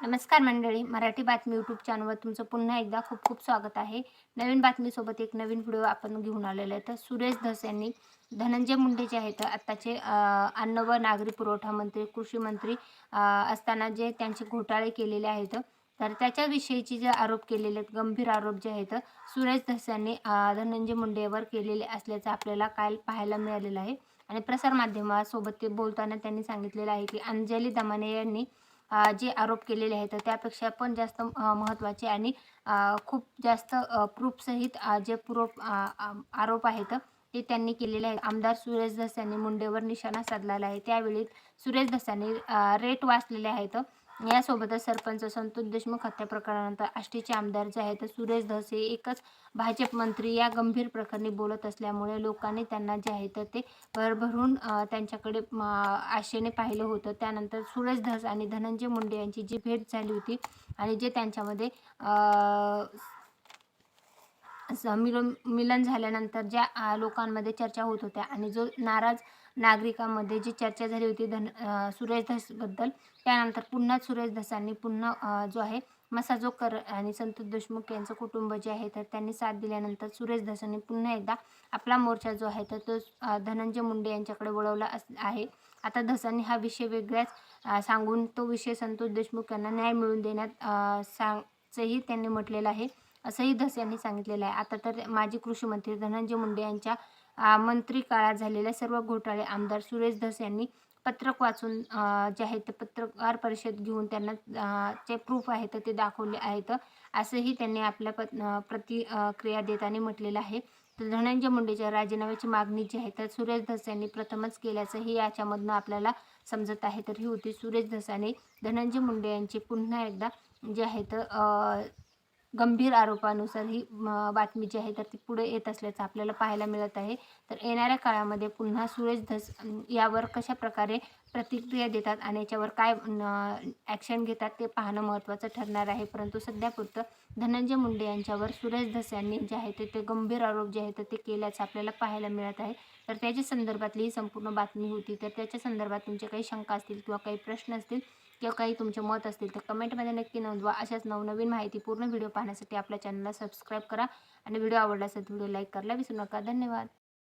नमस्कार मंडळी मराठी बातमी यूट्यूब चॅनलवर तुमचं पुन्हा एकदा खूप खूप स्वागत आहे. नवीन बातमीसोबत एक नवीन व्हिडिओ आपण घेऊन आलेलो आहे. तर सुरेश धस यांनी धनंजय मुंडे जे आहेत आत्ताचे अन्न व नागरी पुरवठा मंत्री कृषी मंत्री असताना जे त्यांचे घोटाळे केलेले आहेत तर त्याच्याविषयीचे जे आरोप केलेले आहेत गंभीर आरोप जे आहेत सुरेश धस यांनी धनंजय मुंडेवर केलेले असल्याचं आपल्याला काल पाहायला मिळालेलं आहे. आणि प्रसारमाध्यमासोबत ते बोलताना त्यांनी सांगितलेलं आहे की अंजली दमाने यांनी जे आरोप केलेले आहेत त्यापेक्षा पण जास्त महत्त्वाचे आणि खूप जास्त प्रूफसहित जे प्रूफ आरोप आहेत ते त्यांनी केलेले आहेत आमदार सुरेश धस यांनी मुंडेवर निशाणा साधलेला आहे. त्यावेळी सुरेश धस यांनी रेट वाचलेले आहेत. यासोबतच सरपंच संतोष देशमुख हत्या प्रकरणानंतर आष्टीचे आमदार जे आहेत सुरेश धस हे एकच भाजप मंत्री या गंभीर प्रकरणी बोलत असल्यामुळे लोकांनी त्यांना जे आहे तर ते भरभरून त्यांच्याकडे आशेने पाहिलं होतं. त्यानंतर सुरेश धस आणि धनंजय मुंडे यांची जी भेट झाली होती आणि जे त्यांच्यामध्ये अ, मिलन मिलन झाल्यानंतर ज्या लोकांमध्ये चर्चा होत होत्या आणि जो नाराज नागरिकांमध्ये जी चर्चा झाली होती धन सुरेश धसबद्दल त्यानंतर पुन्हा सुरेश धसांनी पुन्हा जो आहे मसाजोकर आणि संतोष देशमुख यांचं कुटुंब जे आहे तर त्यांनी साथ दिल्यानंतर सुरेश धसांनी पुन्हा एकदा आपला मोर्चा जो आहे तर तो धनंजय मुंडे यांच्याकडे वळवला अस आहे. आता धसांनी हा विषय वेगळ्याच सांगून तो विषय संतोष देशमुख यांना न्याय मिळवून देण्यात सांगचंही त्यांनी म्हटलेलं आहे. असंही धस यांनी सांगितलेलं आहे. आता तर माजी कृषी मंत्री धनंजय मुंडे यांच्या मंत्री काळात झालेल्या सर्व घोटाळे आमदार सुरेश धस यांनी पत्रक वाचून जे आहे ते पत्रकार परिषद घेऊन त्यांना जे प्रूफ आहेत ते दाखवले आहेत. असंही त्यांनी आपल्या पत प्रतिक्रिया देताना म्हटलेलं आहे. तर धनंजय मुंडेच्या राजीनाम्याची मागणी जी आहे तर सुरेश धस यांनी प्रथमच केल्याचं हे याच्यामधनं आपल्याला समजत आहे. तर ही होती सुरेश धसाने धनंजय मुंडे यांची पुन्हा एकदा जे आहे तर गंभीर आरोपानुसार ही बातमी जी आहे तर ती पुढे येत असल्याचं आपल्याला पाहायला मिळत आहे. तर येणाऱ्या काळामध्ये पुन्हा सुरेश धस यावर कशा प्रकारे प्रतिक्रिया देतात आणि याच्यावर काय ॲक्शन घेतात ते पाहणं महत्त्वाचं ठरणार आहे. परंतु सध्यापुरतं धनंजय मुंडे यांच्यावर सुरेश धस यांनी जे आहे ते ते गंभीर आरोप जे आहेत ते केल्याचं आपल्याला पाहायला मिळत आहे. तर त्याच्या संदर्भातली ही संपूर्ण बातमी होती. तर त्याच्या संदर्भात तुमचे काही शंका असतील किंवा काही प्रश्न असतील किंवा काही तुमचे मत असतील तर कमेंटमध्ये नक्की नोंदवा. अशाच नवनवीन माहिती पूर्ण व्हिडिओ पाहण्यासाठी आपल्या चॅनलला सबस्क्राईब करा आणि व्हिडिओ आवडला असेल तर व्हिडिओ लाईक करायला विसरू नका. धन्यवाद.